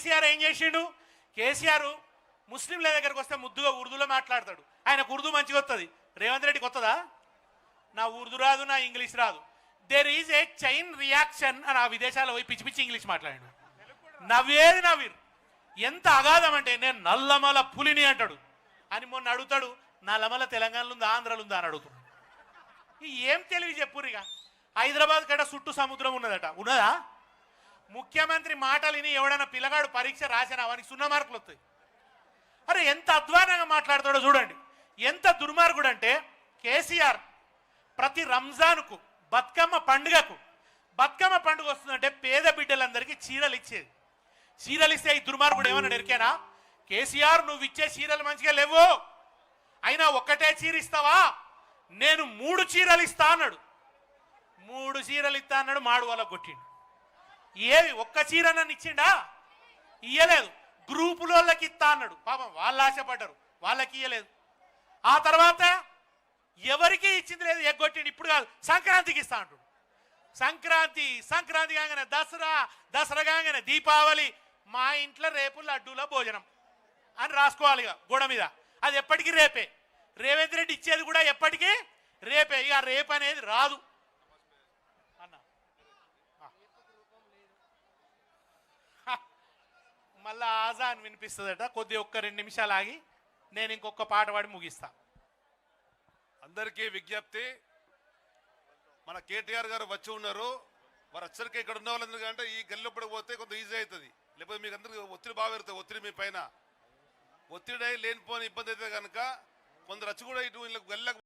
కేసీఆర్ ఏం చేసిండు? కేసీఆర్ ముస్లింల దగ్గరకు వస్తే ముద్దుగా ఉర్దూలో మాట్లాడతాడు. ఆయనకు ఉర్దూ మంచిగా వస్తుంది రేవంత్ రెడ్డికి వస్తుందా నా ఉర్దూ రాదు నా ఇంగ్లీష్ రాదు. There is a chain reaction అని ఆ విదేశాల్లో పోయి పిచ్చి పిచ్చి ఇంగ్లీష్ మాట్లాడాడు. నవ్వేది నవ్విరు. ఎంత అగాధం అంటే నేను నల్లమల పులిని అంటాడు. అని మొన్న అడుగుతాడు నల్లమల తెలంగాణలో ఉందా ఆంధ్రలో ఉందా అని అడుగుతాడు. ఏం తెలివి చెప్పురిగా హైదరాబాద్ కట చుట్టూ సముద్రం ఉన్నదట. ఉన్నదా? ముఖ్యమంత్రి మాటలు విని ఎవడైనా పిల్లగాడు పరీక్ష రాసిన అవనికి సున్నా మార్కులు వస్తాయి. అరే ఎంత అధ్వానంగా మాట్లాడతాడో చూడండి. ఎంత దుర్మార్గుడు అంటే కేసీఆర్ ప్రతి రంజాన్కు బతుకమ్మ పండుగకు బతుకమ్మ పండుగ వస్తుందంటే పేద బిడ్డలందరికీ చీరలు ఇచ్చేది. చీరలు ఇస్తే ఈ దుర్మార్గుడు ఏమన్నా ఎరికేనా కేసీఆర్ నువ్వు ఇచ్చే చీరలు మంచిగా లేవు. అయినా ఒక్కటే చీర ఇస్తావా? నేను మూడు చీరలు ఇస్తా అన్నాడు. మూడు చీరలు ఇస్తా అన్నాడు మాడు వాళ్ళ కొట్టిండు. ఏవి ఒక్క చీర నన్ను ఇచ్చిండా? ఇయ్యలేదు. గ్రూపులోళ్ళకి ఇస్తా అన్నాడు. పాపం వాళ్ళు ఆశపడ్డారు. వాళ్ళకి ఇయ్యలేదు. ఆ తర్వాత ఎవరికి ఇచ్చింది లేదు. ఎగ్గొట్టిండు. ఇప్పుడు కాదు. సంక్రాంతికి ఇస్తా అంటాడు. సంక్రాంతి సంక్రాంతి కాగానే దసరా దసరా కాగానే దీపావళి మా ఇంట్లో రేపు లడ్డూల భోజనం అని రాసుకోవాలి ఇక గోడ మీద. అది ఎప్పటికీ రేపే. రేవంత్ రెడ్డి ఇచ్చేది కూడా ఎప్పటికీ రేపే. ఇక రేపు అనేది రాదు. మళ్ళీ ఆజాన్ వినిపిస్తుందట. కొద్ది ఒక్క రెండు నిమిషాలు ఆగి నేను ఇంకొక పాట పాడి ముగిస్తా. అందరికీ విజ్ఞప్తి. మన కేటీఆర్ గారు వచ్చి ఉన్నారు. వారు వచ్చరికి ఇక్కడ ఉన్న వాళ్ళందరూ అంటే ఈ గల్లిలోపడి పోతే కొంత ఈజీ అవుతుంది. లేకపోతే మీకు అందరికి ఒత్తిడి బాగా ఒత్తిడి మీ పైన. ఒత్తిడి అయి లేనిపోని ఇబ్బంది అయితే కనుక కొందరు వచ్చి కూడా ఇటు వీళ్ళకి గల్లకు